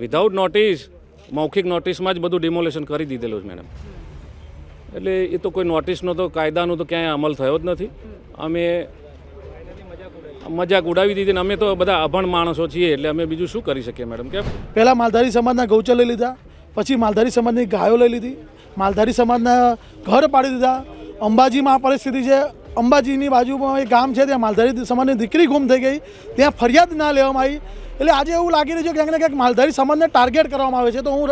Without notice મૌખિક નોટિસમાં જ બધું ડિમોલેશન કરી દીધેલું છે મેડમ એટલે એ તો કોઈ નોટિસનો તો કાયદાનો તો ક્યાંય અમલ થયો જ નથી. અમે મજાક ઉડાવી દીધી અમે તો બધા અભણ માણસો છીએ, એટલે અમે બીજું શું કરી શકીએ મેડમ કે પહેલાં માલધારી સમાજના ગૌચર લઈ લીધા, પછી માલધારી સમાજની ગાયો લઈ લીધી, માલધારી સમાજના ઘર પાડી દીધા. અંબાજીમાં આ પરિસ્થિતિ છે અંબાજીની બાજુમાં એક ગામ છે ત્યાં માલધારી સમાજની દીકરી ગુમ થઈ ગઈ. ત્યાં ફરિયાદ ના લેવામાં આવી. એટલે આજે એવું લાગી રહ્યું છે કે ક્યાંક ને ક્યાંક માલધારી સમાજને ટાર્ગેટ કરવામાં આવે છે. તો હું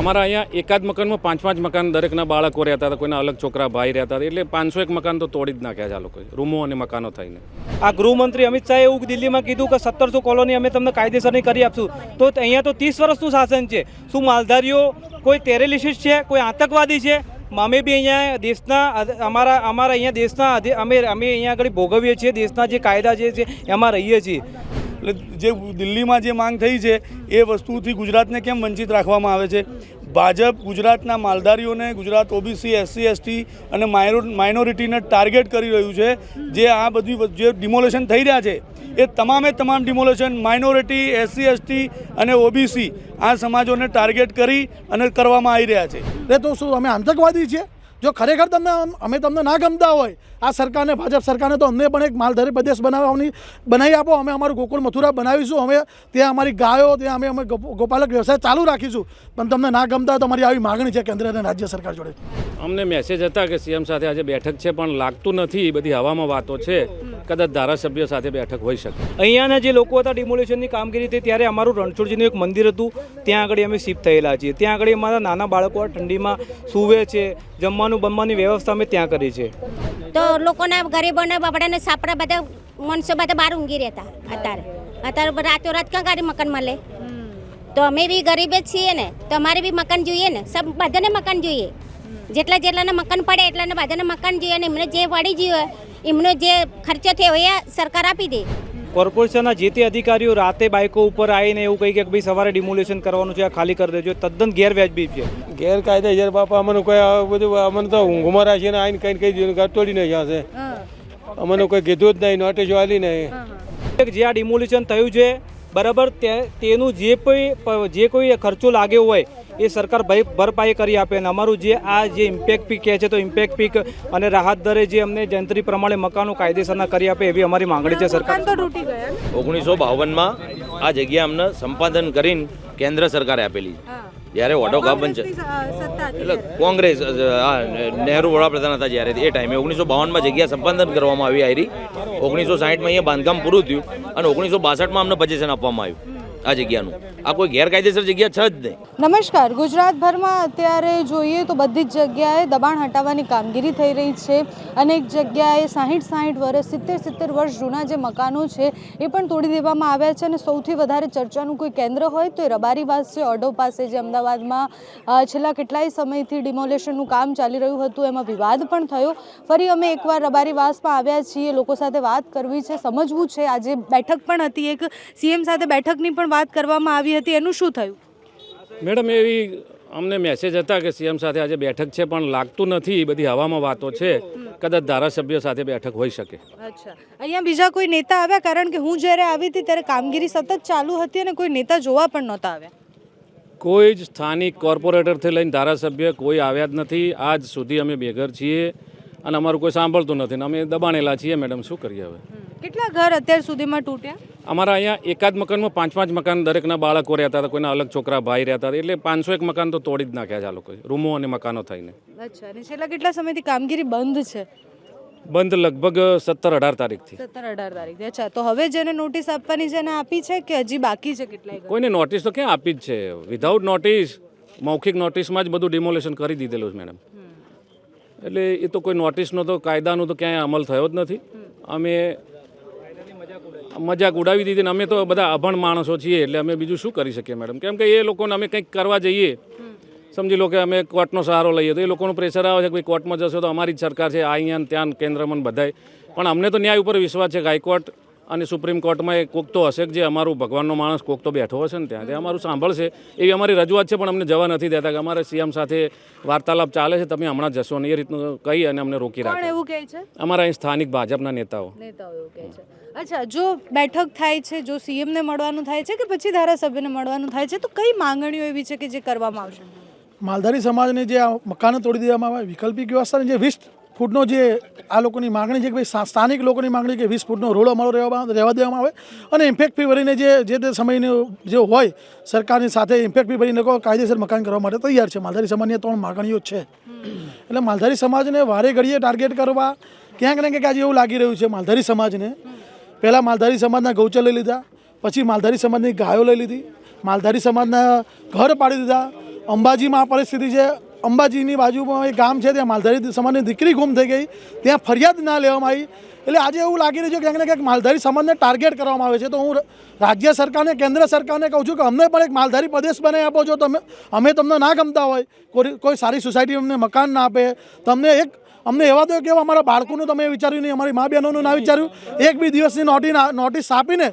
અમારા અહીંયા એકાદ મકાનમાં પાંચ પાંચ મકાન દરેકના બાળકો રહેતા હતા કોઈના અલગ છોકરા ભાઈ રહેતા હતા. એટલે પાંચસો એક મકાન તો તોડી જ નાખ્યા છે આ લોકોએ રૂમો અને મકાનો થઈને. આ ગૃહમંત્રી અમિત શાહે એવું દિલ્હીમાં કીધું કે સત્તરસો કોલોની અમે તમને કાયદેસરની કરી આપશું. તો અહીંયા તો ત્રીસ વર્ષનું શાસન છે. શું માલધારીઓ કોઈ ટેરેલિસ્ટ છે કોઈ આતંકવાદી છે? અમે બી અહીંયા દેશના અમારા અમારા અહીંયા દેશના અમે અમે અહીંયા આગળ ભોગવીએ છીએ, દેશના જે કાયદા જે છે, એમાં રહીએ છીએ. એટલે જે દિલ્હીમાં જે માંગ થઈ છે, એ વસ્તુથી ગુજરાતને કેમ વંચિત રાખવામાં આવે છે? ભાજપ ગુજરાતના માલધારીઓને ગુજરાત ઓબીસી, એસસી, એસટી અને માઇનોરિટીને ટાર્ગેટ કરી રહ્યું છે. જે આ બધી જે ડિમોલેશન થઈ રહ્યા છે, એ તમામે તમામ ડિમોલેશન, માઇનોરિટી, એસસી, એસટી અને ઓબીસી આ સમાજોને ટાર્ગેટ કરી અને કરવામાં આવી રહ્યા છે. એટલે તો શું, અમે આતંકવાદી છીએ? જો ખરેખર તમને અમે તમને ના ગમતા હોય આ સરકારને ભાજપ સરકારને તો અમને પણ એક માલધારી પ્રદેશ બનાવવાની બનાવી આપો. અમે અમારું ગોકુળ મથુરા બનાવીશું. અમે ત્યાં અમારી ગાયો ત્યાં અમે અમે ગોપાલક વ્યવસાય ચાલુ રાખીશું. પણ તમને ના ગમતા હોય તો અમારી આવી માગણી છે કેન્દ્ર અને રાજ્ય સરકાર જોડે. અમને મેસેજ હતા કે સીએમ સાથે આજે બેઠક છે પણ લાગતું નથી. એ બધી હવામાં વાતો છે. કદાચ ધારાસભ્ય સાથે બેઠક હોઈ શકે. અહીંયાના જે લોકો હતા ડિમોલેશનની કામગીરી હતી ત્યારે અમારું રણછોડજીનું એક મંદિર હતું. ત્યાં આગળ અમે શિફ્ટ થયેલા છીએ. ત્યાં આગળ અમારા નાના બાળકો ઠંડીમાં સૂવે છે જમવાનું બમવાની વ્યવસ્થા અમે ત્યાં કરી છે. તો લોકોના ગરીબોને બાપડાને સાપડા બધા મનસો બધા બહાર ઊંઘી રહેતા અત્યારે. અત્યારે રાતો રાત ક્યાં ગાડી મકાન મળે તો અમે બી ગરીબ છીએ ને. તો અમારે બી મકાન જોઈએ ને. સબ બધાને મકાન જોઈએ. જેટલા જેટલાને મકાન પડે એટલાને બધાને મકાન જોઈએ ને. એમને જે વળી જોઈએ, એમનો જે ખર્ચો થયો એ સરકાર આપી દે. કોર્પોરેશનના જે તે અધિકારીઓ રાતે બાઇકો ઉપર આવીને એવું કહી કે ભાઈ સવારે ડિમોલેશન કરવાનું છે આ ખાલી કરી દેજો. તદ્દન ગેરવ્યાજબી છે. ગેરકાયદેસર બાપા અમને કોઈ આ બધું અમને તો ઊંઘમાં રાખીને આવીને કંઈ કહી દીધું ઘર તોડીને જશે. અમને કોઈ કીધું જ નહીં નોટિસ વાલી નહીં. જે આ ડિમોલિશન થયું છે બરાબર તે તેનું જે કોઈ જે કોઈ ખર્ચો લાગ્યો હોય એ સરકાર ભય ભરપાઈ કરી આપે અને અમારું જે આ જે ઇમ્પેક્ટ પીક કહે છે તો ઇમ્પેક્ટ પીક અને રાહત દરે જે અમને જંત્રી પ્રમાણે મકાનો કાયદેસરના કરી આપે એવી અમારી માંગણી છે સરકાર. ઓગણીસો બાવનમાં આ જગ્યા અમને સંપાદન કરીને કેન્દ્ર સરકારે આપેલી જ્યારે ઓટો ગાબન છે. એટલે કોંગ્રેસ નહેરુ વડાપ્રધાન હતા જ્યારે એ ટાઈમે ઓગણીસો બાવનમાં જગ્યા સંપાદન કરવામાં આવી આવી ઓગણીસો સાહીઠમાં અહીંયા બાંધકામ પૂરું થયું અને ઓગણીસો બાસઠમાં અમને પજેશન આપવામાં આવ્યું. આ જગ્યાનું. આ કોઈ ગેરકાયદેસર જગ્યા છે જ નહીં. નમસ્કાર. ગુજરાતભરમાં અત્યારે જોઈએ તો બધી જ જગ્યાએ દબાણ હટાવવાની કામગીરી થઈ રહી છે. અનેક જગ્યાએ સાહીઠ સાહીઠ વર્ષ, સિત્તેર સિત્તેર વર્ષ જૂના જે મકાનો છે, એ પણ તોડી દેવામાં આવ્યા છે અને સૌથી વધારે ચર્ચાનું કોઈ કેન્દ્ર હોય તો એ રબારીવાસ છે. અડો પાસે જે અમદાવાદમાં છેલ્લા કેટલાય સમયથી ડિમોલેશનનું કામ ચાલી રહ્યું હતું, એમાં વિવાદ પણ થયો. ફરી અમે એકવાર રબારીવાસમાં આવ્યા છીએ. લોકો સાથે વાત કરવી છે, સમજવું છે. આજે બેઠક પણ હતી એક. સીએમ સાથે બેઠકની પણ વાત કરવામાં આવી હતી એનું શું થયું? મેડમ એવી અમને મેસેજ હતા કે સીએમ સાથે આજે બેઠક છે પણ લાગતું નથી એ બધી હવામાં વાતો છે. કદાચ ધારાસભ્ય સાથે બેઠક હોઈ શકે. અચ્છા. અહીંયા બીજા કોઈ નેતા આવ્યા? કારણ કે હું જ્યારે આવી હતી ત્યારે કામગીરી સતત ચાલુ હતી અને કોઈ નેતા જોવા પણ નહોતા આવ્યા. કોઈ જ સ્થાનિક કોર્પોરેટરથી લઈને ધારાસભ્ય કોઈ આવ્યા જ નથી. આજ સુધી અમે બેઘર છીએ અને અમારું કોઈ સાંભળતું નથી અને અમે દબાણેલા છીએ. મેડમ શું કરીએ હવે? કેટલા ઘર અત્યાર સુધીમાં તૂટ્યા? અમારા અહીંયા એકાદ મકાનમાં પાંચ પાંચ મકાન દરેકના બાળકો રહેતા હતા કોઈના અલગ છોકરા ભાઈ રહેતા હતા એટલે પાંચસો એક મકાન તો તોડી જ નાખ્યા છે આ લોકોએ રૂમો અને મકાનો થઈને. અચ્છા અને છેલ્લા કેટલા સમયથી કામગીરી બંધ છે? બંધ લગભગ સત્તર અઢાર તારીખથી. સત્તર અઢાર તારીખથી અચ્છા તો હવે જેને નોટિસ આપવાની છે એને આપી છે કે હજી બાકી છે કેટલાય કોઈને નોટિસ તો ક્યાં આપી જ છે? વિધાઉટ નોટિસ મૌખિક નોટિસમાં જ બધું ડિમોલેશન કરી દીધેલું છે મેડમ એટલે એ તો કોઈ નોટિસનો તો કાયદાનો તો ક્યાંય અમલ થયો જ નથી. અમે મજાક ઉડાવી દીધી? ને અમે તો બધા અભણ માણસો છીએ એટલે અમે બીજું શું કરી શકીએ મેડમ કેમ કે એ લોકોને અમે કંઈક કરવા જઈએ. સમજી લો કે અમે કોર્ટનો સહારો લઈએ તો એ લોકોનું પ્રેશર આવે છે કે ભાઈ કોર્ટમાં જશો તો અમારી જ સરકાર છે આ અહીંયા ત્યાં કેન્દ્રમાં બધાય. પણ અમને તો ન્યાય ઉપર વિશ્વાસ છે કે હાઈકોર્ટ અને સુપ્રીમ કોર્ટમાં એ કોક તો હશે કે જે અમારું ભગવાનનો માણસ કોક તો બેઠો હશે ને ત્યાં. તે અમારું સાંભળશે. એવી અમારી રજૂઆત છે પણ અમને જવા નથી દેતા કે અમારે સીએમ સાથે વાર્તાલાપ ચાલે છે તમે હમણાં જશો ને એ રીતનું કહી અને અમને રોકી રાખે. એવું કહે છે? અમારા અહીં સ્થાનિક ભાજપના નેતાઓ. નેતાઓ એવું કહે છે. અચ્છા જો બેઠક થાય છે જો સીએમને મળવાનું થાય છે કે પછી ધારાસભ્યને મળવાનું થાય છે તો કઈ માંગણીઓ એવી છે કે જે કરવામાં આવશે? માલધારી સમાજને જે આ મકાનો તોડી દેવામાં આવે વૈકલ્પિક વ્યવસ્થાની જે વીસ ફૂટનો જે આ લોકોની માગણી છે કે ભાઈ સ્થાનિક લોકોની માગણી કે વીસ ફૂટનો રોડ અમારો રહેવા રહેવા દેવામાં આવે. અને ઇમ્પેક્ટ ફી ભરીને જે જે તે સમયનું જે હોય, સરકારની સાથે ઇમ્પેક્ટ ફી ભરીને કાયદેસર મકાન કરવા માટે તૈયાર છે. માલધારી સમાજની ત્રણ માગણીઓ છે. એટલે માલધારી સમાજને વારે ઘડીએ ટાર્ગેટ કરવા, ક્યાંક ને ક્યાંક આજે એવું લાગી રહ્યું છે માલધારી સમાજને. પહેલાં માલધારી સમાજના ગૌચર લઈ લીધા, પછી માલધારી સમાજની ગાયો લઈ લીધી, માલધારી સમાજના ઘર પાડી દીધા. અંબાજીમાં આ પરિસ્થિતિ છે અંબાજીની બાજુમાં એક ગામ છે, ત્યાં માલધારી સમાજની દીકરી ગુમ થઈ ગઈ. ત્યાં ફરિયાદ ના લેવામાં આવી. એટલે આજે એવું લાગી રહ્યું છે ક્યાંક ને ક્યાંક માલધારી સમાજને ટાર્ગેટ કરવામાં આવે છે. તો હું રાજ્ય સરકારને, કેન્દ્ર સરકારને કહું છું કે અમને પણ એક માલધારી પ્રદેશ બનાવી આપો છો. તમે, અમે તમને ના ગમતા હોય, કોઈ સારી સોસાયટી અમને મકાન ના આપે. તમને એક, અમને એવા તો કે અમારા બાળકોનું તમે વિચાર્યું નહીં, અમારી મા બહેનોનું ના વિચાર્યું. એક બી દિવસની નોટિસ નોટિસ આપીને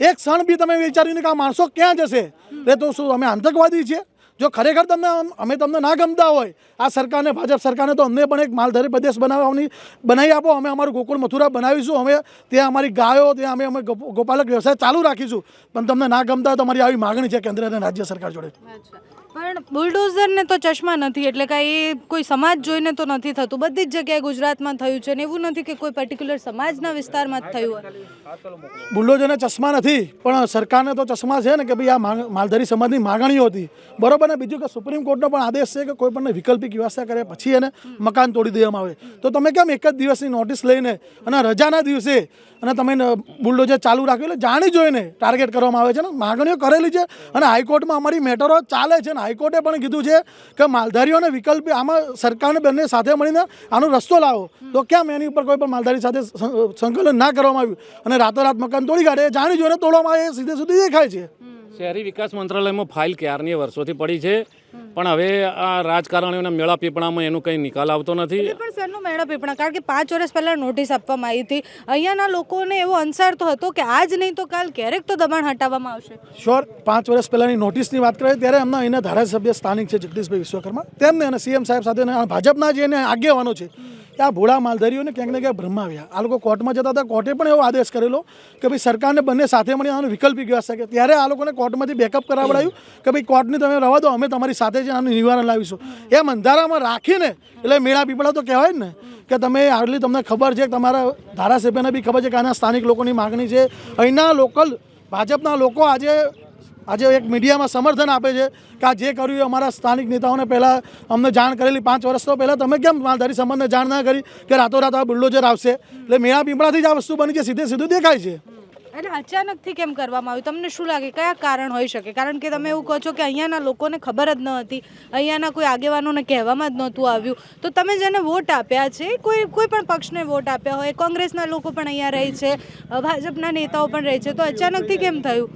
એક ક્ષણ બી તમે વિચાર્યું નહીં કે આ માણસો ક્યાં જશે. એટલે તો શું, અમે આતંકવાદી છીએ? જો ખરેખર તમને અમે તમને ના ગમતા હોય, આ સરકારને, ભાજપ સરકારને તો અમને પણ એક માલધારી પ્રદેશ બનાવવાની બનાવી આપો. અમે અમારું ગોકુળ મથુરા બનાવીશું. અમે ત્યાં અમારી ગાયો, ત્યાં અમે અમે ગોપ- ગોપાલક વ્યવસાય ચાલુ રાખીશું. પણ તમને ના ગમતા તો અમારી આવી માગણી છે કેન્દ્ર અને રાજ્ય સરકાર જોડે. પણ બુલડોઝરને તો ચશ્મા નથી, એટલે કાંઈ એ કોઈ સમાજ જોઈને તો નથી થતું. બધી જ જગ્યાએ ગુજરાતમાં થયું છે ને એવું નથી કે કોઈ પર્ટિક્યુલર સમાજના વિસ્તારમાં જ થયું હોય. બુલડોઝરને ચશ્મા નથી, પણ સરકારને તો ચશ્મા છે ને કે ભાઈ આ માલધારી સમાજની માગણીઓ હતી. બરોબર ને? બીજું કે સુપ્રીમ કોર્ટનો પણ આદેશ છે કે કોઈ પણ વૈકલ્પિક વ્યવસ્થા કરે, પછી એને મકાન તોડી દેવામાં આવે. તો તમે કેમ એક જ દિવસની નોટિસ લઈને અને રજાના દિવસે અને તમે બુલડોઝર ચાલુ રાખ્યું? એટલે જાણી જોઈને ટાર્ગેટ કરવામાં આવે છે ને? માગણીઓ કરેલી છે અને હાઈકોર્ટમાં અમારી મેટરો ચાલે છે ને હાઈકોર્ટે પણ કીધું છે કે માલધારીઓને વિકલ્પ આમાં સરકારને બંને સાથે મળીને આનો રસ્તો લાવો. તો કેમ એની ઉપર કોઈ પણ માલધારી સાથે સંકલન ના કરવામાં આવ્યું? અને રાતોરાત મકાન તોડી કાઢે જાણી જોઈને તોડવામાં આવે એ સીધે સુધી દેખાય છે. શહેરી વિકાસ મંત્રાલયમાં ફાઇલ ક્યારની વર્ષોથી પડી છે? પણ હવે આ રાજકારણીઓના મેળા પીપળામાં એનું કંઈ નિકાલ આવતો નથી. પણ સરનું મેળા પીપણા કારણ કે પાંચ વર્ષ પહેલાં નોટિસ આપવામાં આવી હતી. અહીંયાના લોકોને એવો અંસાર તો હતો કે આજ નહીં તો કાલ ક્યારેક તો દબાણ હટાવવામાં આવશે. શ્યોર પાંચ વર્ષ પહેલાંની નોટિસની વાત કરીએ ત્યારે એમના અહીંના ધારાસભ્ય સ્થાનિક છે જગદીશભાઈ વિશ્વકર્મા. તેમને અને સીએમ સાહેબ સાથે ભાજપના જે એને આગેવાનો છે. કે આ ભોળા માલધારીઓને ક્યાંક ને ક્યાંક ભ્રમાવ્યા આ લોકો કોર્ટમાં જતા હતા, કોર્ટે પણ એવો આદેશ કરેલો કે ભાઈ સરકારને બંને સાથે મળી આનો વિકલ્પ વ્યવસ્થા કે ત્યારે આ લોકોને કોર્ટમાંથી બેકઅપ કરાવડાયું કે ભાઈ કોર્ટની તમે રવા દો, અમે તમારી સાથે જ આનું નિવારણ લાવીશું. એમ અંધારામાં રાખીને, એટલે મેળા પીપળા તો કહેવાય જ ને, કે તમે આટલી તમને ખબર છે તમારા ધારાસભ્યને બી ખબર છે કે આના સ્થાનિક લોકોની માગણી છે. અહીંના લોકલ, ભાજપના લોકો આજે આજે એક મીડિયામાં સમર્થન આપે છે કે આ જે કર્યું એ અમારા સ્થાનિક નેતાઓને પહેલાં અમને જાણ કરેલી પાંચ વર્ષ તો પહેલાં તમે કેમ માલધારી સંબંધને જાણ ના કરી કે રાતોરાત આ બુલ્ડોઝર આવશે? એટલે મેળા પીપળાથી જ આ વસ્તુ બની છે, સીધે સીધું દેખાય છે. એટલે અચાનકથી કેમ કરવામાં આવ્યું? તમને શું લાગે? કયા કારણ હોઈ શકે? કારણ કે તમે એવું કહો છો કે અહીંયાના લોકોને ખબર જ ન હતી. અહીંયાના કોઈ આગેવાનોને કહેવામાં જ નહોતું આવ્યું. તો તમે જેને વોટ આપ્યા છે, કોઈ કોઈ પણ પક્ષને વોટ આપ્યા હોય, કોંગ્રેસના લોકો પણ અહીંયા રહે છે ભાજપના નેતાઓ પણ રહે છે, તો અચાનકથી કેમ થયું?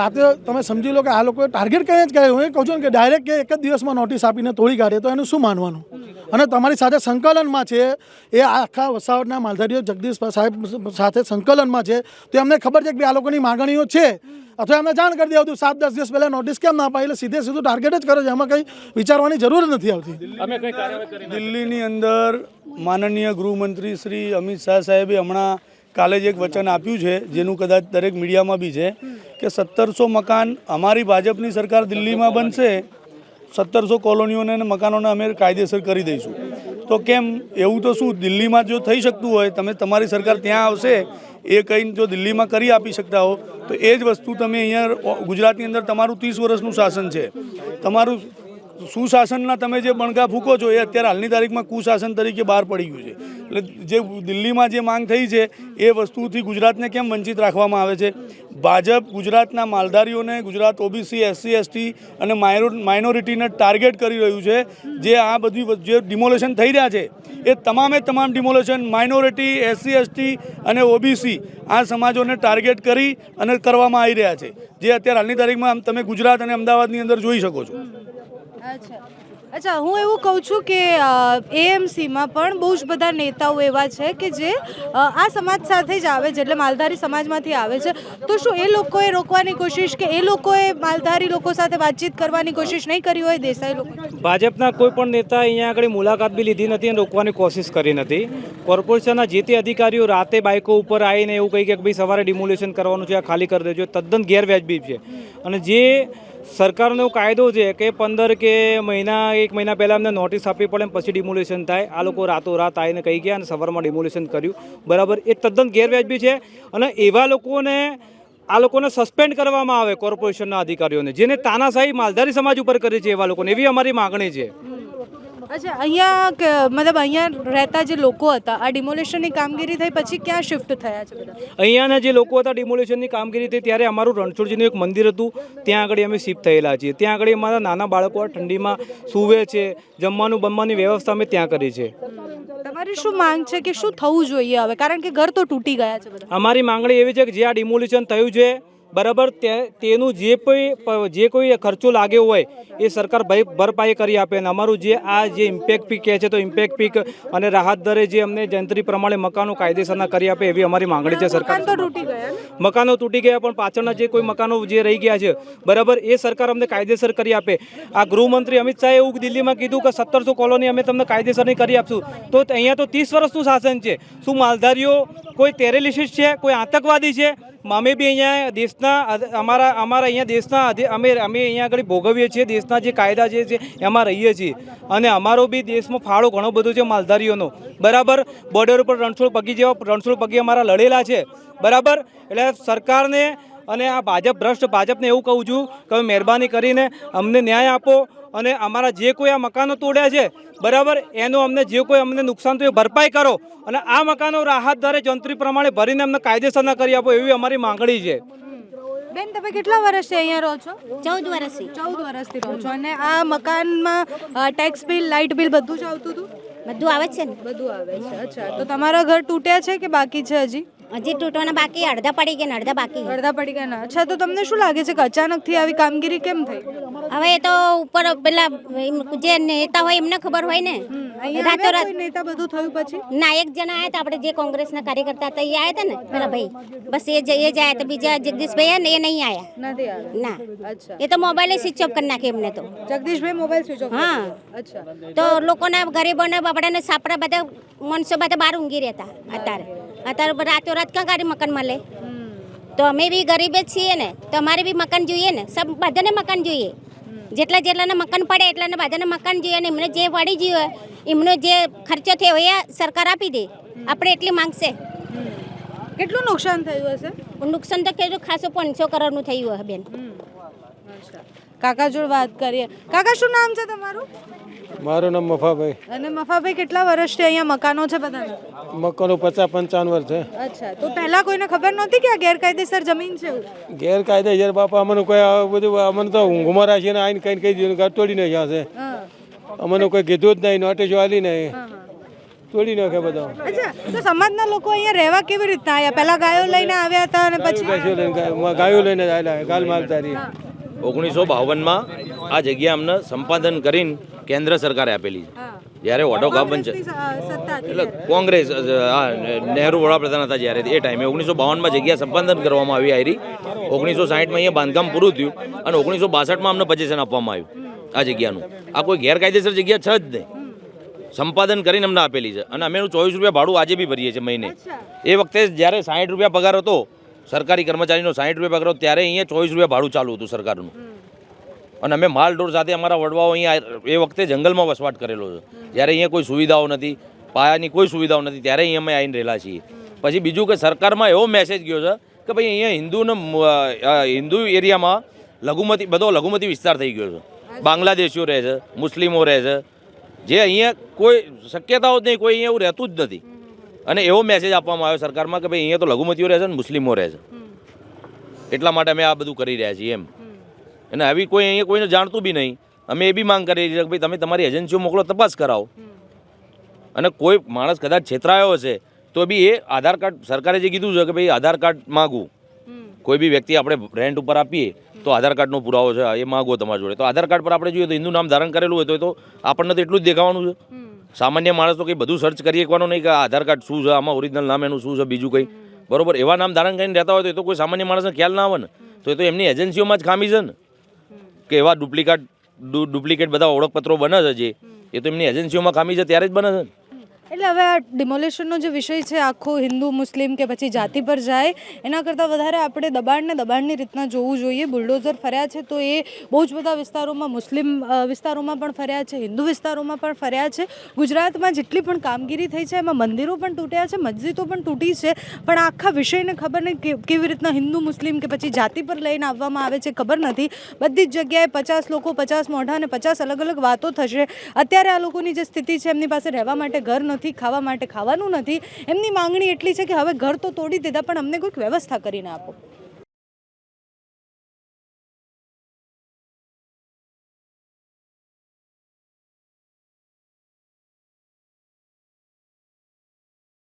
રાતે તમે સમજી લો કે આ લોકોએ ટાર્ગેટ કરીને જ કર્યું? હું કહું છું ને કે ડાયરેક્ટ એક જ દિવસમાં નોટિસ આપીને તોડી કાઢે, તો એનું શું માનવાનું? અને તમારી સાથે સંકલનમાં છે. એ આખા વસાવટના માલધારીઓ જગદીશ સાહેબ સાથે સંકલનમાં છે. તો એમને ખબર છે કે આ લોકોની માગણીઓ છે. અથવા એમને જાણ કરી દેવું સાત દસ દિવસ પહેલાં નોટિસ કેમ ના અપાય એટલે સીધે સીધું ટાર્ગેટ જ કરે છે. એમાં કંઈ વિચારવાની જરૂર નથી આવતી. અમે કંઈ દિલ્હીની અંદર માનનીય ગૃહમંત્રી શ્રી અમિત શાહ સાહેબે હમણાં કાલે જ એક વચન આપ્યું છે જેનું કદાચ દરેક મીડિયામાં બી છે કે સત્તરસો મકાન અમારી ભાજપની સરકાર દિલ્હીમાં બનશે સત્તરસો કોલોનીઓને અને મકાનોને અમે કાયદેસર કરી દઈશું. તો કેમ? એવું તો શું? દિલ્હીમાં જો થઈ શકતું હોય, તમે તમારી સરકાર ત્યાં આવશે, એ કંઈ જો દિલ્હીમાં કરી આપી શકતા હો, તો એ જ વસ્તુ તમે અહીંયા ગુજરાતની અંદર તમારું ત્રીસ વર્ષનું શાસન છે. તમારું સુશાસનના તમે જે બણગા ફૂકો છો, એ અત્યારે હાલની તારીખમાં કુશાસન તરીકે બહાર પડી ગયું છે. એટલે જે દિલ્હીમાં જે માંગ થઈ છે, એ વસ્તુથી ગુજરાતને કેમ વંચિત રાખવામાં આવે છે? ભાજપ ગુજરાતના માલધારીઓને ગુજરાત ઓબીસી, એસસી, એસટી અને માઇનોરિટીને ટાર્ગેટ કરી રહ્યું છે, જે આ બધી જે ડિમોલેશન થઈ રહ્યા છે, એ તમામે તમામ ડિમોલેશન, માઇનોરિટી, એસસી, એસટી અને ઓબીસી આ સમાજોને ટાર્ગેટ કરી અને કરવામાં આવી રહ્યા છે. જે અત્યારે હાલની તારીખમાં તમે ગુજરાત અને અમદાવાદની અંદર જોઈ શકો છો. અચ્છા અચ્છા, હું એવું કહું છું કે એએમસીમાં પણ બહુ જ બધા નેતાઓ એવા છે કે જે આ સમાજ સાથે જ આવે છે, એટલે માલધારી સમાજમાંથી આવે છે. તો શું એ લોકોએ રોકવાની કોશિશ કે એ લોકોએ માલધારી લોકો સાથે વાતચીત કરવાની કોશિશ નહીં કરી હોય દેસાઈ લોકો? ભાજપના કોઈ પણ નેતા અહીંયા આગળ મુલાકાત બી લીધી નથી અને રોકવાની કોશિશ કરી નથી. કોર્પોરેશનના જે તે અધિકારીઓ રાતે બાઇકો ઉપર આવીને એવું કહી કે ભાઈ સવારે ડિમોલેશન કરવાનું છે, આ ખાલી કરી દેજો. તદ્દન ગેરવ્યાજબી છે. અને જે સરકારનો એવો કાયદો છે કે પંદર કે મહિના, એક મહિના પહેલાં અમને નોટિસ આપવી પડે પછી ડિમોલેશન થાય. આ લોકો રાતોરાત આવીને કહી ગયા અને સવારમાં ડિમોલેશન કર્યું. બરાબર? એ તદ્દન ગેરવ્યાજબી છે અને એવા લોકોને, આ લોકોને સસ્પેન્ડ કરવામાં આવે કોર્પોરેશનના અધિકારીઓને, જેને તાનાશાહી માલધારી સમાજ ઉપર કરી છે એવા લોકોને. એવી અમારી માગણી છે. અચ્છા અહીંયા મતલબ અહીંયા રહેતા જે લોકો હતા આ ડિમોલેશનની કામગીરી થઈ પછી ક્યાં શિફ્ટ થયા છે બધા? અહીંયાના જે લોકો હતા ડિમોલેશનની કામગીરી થઈ ત્યારે અમારું રણછોડજીનું એક મંદિર હતું. ત્યાં આગળ અમે શિફ્ટ થયેલા છીએ. ત્યાં આગળ અમારા નાના બાળકો ઠંડીમાં સૂવે છે જમવાનું બમવાની વ્યવસ્થા અમે ત્યાં કરી છે. તમારી શું માંગ છે કે શું થવું જોઈએ હવે? કારણ કે ઘર તો તૂટી ગયા છે અમારી માંગણી એવી છે કે જે આ ડિમોલિશન થયું છે બરાબર તે તેનું જે કોઈ જે કોઈ ખર્ચો લાગ્યો હોય એ સરકાર ભાઈ ભરપાઈ કરી આપે અને અમારું જે આ જે ઇમ્પેક્ટ પીક કહે છે તો ઇમ્પેક્ટ પીક અને રાહત દરે જે અમને જંત્રી પ્રમાણે મકાનો કાયદેસરના કરી આપે એવી અમારી માંગણી છે સરકાર. તૂટી મકાનો તૂટી ગયા પણ પાછળના જે કોઈ મકાનો જે રહી ગયા છે બરાબર એ સરકાર અમને કાયદેસર કરી આપે. આ ગૃહમંત્રી અમિત શાહે એવું દિલ્હીમાં કીધું કે સત્તરસો કોલોની અમે તમને કાયદેસરની કરી આપશું. તો અહીંયા તો ત્રીસ વર્ષનું શાસન છે. શું માલધારીઓ કોઈ ટેરેલિસિસ છે કોઈ આતંકવાદી છે? અમે બી અહીંયા દેશના અમારા અમારા અહીંયા દેશના અમે અમે અહીંયા આગળ ભોગવીએ છીએ, દેશના જે કાયદા જે છે એમાં રહીએ છીએ. અને અમારો બી દેશમાં ફાળો ઘણો બધો છે માલધારીઓનો. બરાબર? બોર્ડર ઉપર રણછોડ પગી જેવા, રણછોડ પગી અમારા લડેલા છે. બરાબર? એટલે સરકારને અને આ ભાજપ, ભ્રષ્ટ ભાજપને એવું કહું છું કે મહેરબાની કરીને અમને ન્યાય આપો અને અમારા જે કોઈ આ મકાનો તોડ્યા છે, બરાબર? એનો અમને જે કોઈ અમને નુકસાન થયું ભરપાઈ કરો. અને આ મકાનો રાહત દરે જંત્રી પ્રમાણે ભરીને અમને કાયદેસર ના કરી આપો એવી અમારી માંગણી છે. બેન તમે કેટલા વર્ષથી અહીંયા રહો છો? ચૌદ વર્ષથી. ચૌદ વર્ષથી રહો છો. અને આ મકાનમાં ટેક્સ બિલ લાઇટ બિલ બધું જ આવતું હતું? બધું આવે છે ને? બધું આવે છે. અચ્છા. તો તમારા ઘર તૂટ્યા છે કે બાકી છે હજી? હજી તૂટવાના બાકી અડધા પડી ગયા ને અડધા બાકી અડધા પડી ગયા ના? અચ્છા તો તમને શું લાગે છે કે અચાનકથી આવી કામગીરી કેમ થઈ? હવે એ તો ઉપર પેલા જે નેતા હોય એમને ખબર હોય ને. આવ્યા રાતોરાત નેતા બધું થયું પછી? ના એક જણા આવ્યા હતા આપણે જે કોંગ્રેસના કાર્યકર્તા હતા એ આયા હતા ને પેલા ભાઈ. બસ એ જ એ જ બીજા જગદીશભાઈ ને એ નહીં નથી આવ્યા ના. અચ્છા. એ તો મોબાઈલ સ્વિચ ઓફ કરી નાખે એમને તો. જગદીશભાઈ મોબાઈલ સ્વિચ ઓફ હા. અચ્છા. તો લોકોના ગરીબોને બાપડાને સાપડા બધા મનસો બધા બહાર ઊંઘી રહેતા અત્યારે. અત્યારે રાતો રાત ક્યાં ગાડી મકાન મળે તો અમે બી ગરીબે છીએ ને તો અમારે બી મકાન જોઈએ ને સબ બધાને મકાન જોઈએ. જેટલા જેટલાને મકાન પડે એટલાને બધાને મકાન જોઈએ ને એમને જે વળી ગયું હોય એમનો જે ખર્ચો થયો એ સરકાર આપી દે. આપણે એટલી માંગશે કેટલું નુકસાન થયું હશે? નુકસાન તો કેટલું ખાસું પાંચસો કરોડનું થયું હશે બેન. કાકા જોડે વાત કરીએ. કાકા શું નામ છે તમારું? મારું નામ મફાભાઈ. અને મફાભાઈ કેટલા વર્ષથી અહીંયા મકાનો છે બધાના? મકાનો પચાસ પંચાવન વર્ષ છે. અચ્છા તો પહેલા કોઈને ખબર નહોતી કે આ ગેરકાયદેસર જમીન છે? ગેરકાયદે જયારે બાપા અમને કોઈ બધું અમને તો ઊંઘમાં રાખીને આઈને કઈ કહી દીધું તોડી નાખ્યા છે. અમને કોઈ કીધું જ નહીં નોટિસ વાલી નહીં. તોડી નાખે બધા. અચ્છા તો સમાજના લોકો અહીંયા રહેવા કેવી રીતના આવ્યા પહેલા ગાયો લઈને આવ્યા હતા અને પછી? ગાયો લઈને ગાયો ગાયો લઈને આવેલા ગાલ માલધારી ઓગણીસો બાવનમાં આ જગ્યા અમને સંપાદન કરીને કેન્દ્ર સરકારે આપેલી છે. જ્યારે ઓટો ગાબન છે કોંગ્રેસની સ- સત્તા હતી. એટલે કોંગ્રેસ નહેરુ વડાપ્રધાન હતા જ્યારે એ ટાઈમે ઓગણીસો બાવનમાં જગ્યા સંપાદન કરવામાં આવી આયરી ઓગણીસો સાહીઠમાં અહીંયા બાંધકામ પૂરું થયું અને ઓગણીસો બાસઠમાં અમને પજેશન આપવામાં આવ્યું આ જગ્યાનું. આ કોઈ ગેરકાયદેસર જગ્યા છે જ નહીં. સંપાદન કરીને અમને આપેલી છે. અને અમે એનું ચોવીસ રૂપિયા ભાડું આજે બી ભરીએ છીએ મહિને. એ વખતે જ્યારે સાહીઠ રૂપિયા પગાર હતો સરકારી કર્મચારીનો સાહીઠ રૂપિયા પગાર ત્યારે અહીંયા ચોવીસ રૂપિયા ભાડું ચાલુ હતું સરકારનું. અને અમે માલ ઢોર સાથે અમારા વડવાઓ અહીંયા એ વખતે જંગલમાં વસવાટ કરેલો છે જ્યારે અહીંયા કોઈ સુવિધાઓ નથી પાયાની કોઈ સુવિધાઓ નથી ત્યારે અહીંયા અમે આવીને રહેલા છીએ. પછી બીજું કે સરકારમાં એવો મેસેજ ગયો છે કે ભાઈ અહીંયા હિન્દુને હિન્દુ એરિયામાં લઘુમતી બધો લઘુમતી વિસ્તાર થઈ ગયો છે. બાંગ્લાદેશીઓ રહે છે મુસ્લિમો રહે છે. જે અહીંયા કોઈ શક્યતાઓ જ નહીં કોઈ અહીંયા એવું રહેતું જ નથી. અને એવો મેસેજ આપવામાં આવ્યો સરકારમાં કે ભાઈ અહીંયા તો લઘુમતીઓ રહે છે અને મુસ્લિમો રહે છે. એટલા માટે અમે આ બધું કરી રહ્યા છીએ એમ. અને આવી કોઈ અહીંયા કોઈને જાણતું બી નહીં. અમે એ બી માંગ કરી છીએ કે ભાઈ તમે તમારી એજન્સીઓ મોકલો તપાસ કરાવો. અને કોઈ માણસ કદાચ છેતરાયો હશે તો બી એ આધાર કાર્ડ સરકારે જે કીધું છે કે ભાઈ આધાર કાર્ડ માગવું. કોઈ બી વ્યક્તિ આપણે રેન્ટ ઉપર આપીએ તો આધાર કાર્ડનો પુરાવો છે એ માગો તમારા જોડે. તો આધાર કાર્ડ પર આપણે જોઈએ તો હિન્દુ નામ ધારણ કરેલું હોય તો આપણને તો એટલું જ દેખાવાનું છે. સામાન્ય માણસ તો કંઈ બધું સર્ચ કરી શકવાનું નહીં કે આધાર કાર્ડ શું છે, આમાં ઓરિજિનલ નામ એનું શું છે, બીજું કંઈ. બરોબર, એવા નામ ધારણ કરીને રહેતા હોય તો એ તો કોઈ સામાન્ય માણસને ખ્યાલ ના આવે ને. તો એ તો એમની એજન્સીઓમાં જ ખામી છે ને. કે એવા ડુપ્લિકેટ ડુપ્લિકેટ બધા ઓળખપત્રો બને છે જે. એ તો એમની એજન્સીઓમાં ખામી છે, ત્યારે જ બને છે ને. એટલે હવે આ ડિમોલેશનનો જે વિષય છે, આખો હિન્દુ, મુસ્લિમ કે પછી જાતિ પર જાય, એના કરતાં વધારે આપણે દબાણને દબાણની રીતના જોવું જોઈએ. બુલડોઝર ફર્યા છે તો એ બહુ જ બધા વિસ્તારોમાં મુસ્લિમ વિસ્તારોમાં પણ ફર્યા છે, હિન્દુ વિસ્તારોમાં પણ ફર્યા છે. ગુજરાતમાં જેટલી પણ કામગીરી થઈ છે, એમાં મંદિરો પણ તૂટ્યા છે, મસ્જિદો પણ તૂટી છે, પણ આખા વિષયને ખબર નહીં કેવી રીતના હિન્દુ, મુસ્લિમ કે પછી જાતિ પર લઈને આવવામાં આવે છે, ખબર નથી. બધી જ જગ્યાએ પચાસ લોકો, પચાસ મોઢા અને પચાસ અલગ અલગ વાતો થશે. અત્યારે આ લોકોની જે સ્થિતિ છે, એમની પાસે રહેવા માટે ઘર નથી, ખાવા માટે ખાવાનું નથી. એમની માંગણી એટલી છે કે હવે ઘર તો તોડી દીધા, પણ અમને કોઈક વ્યવસ્થા કરીને આપો.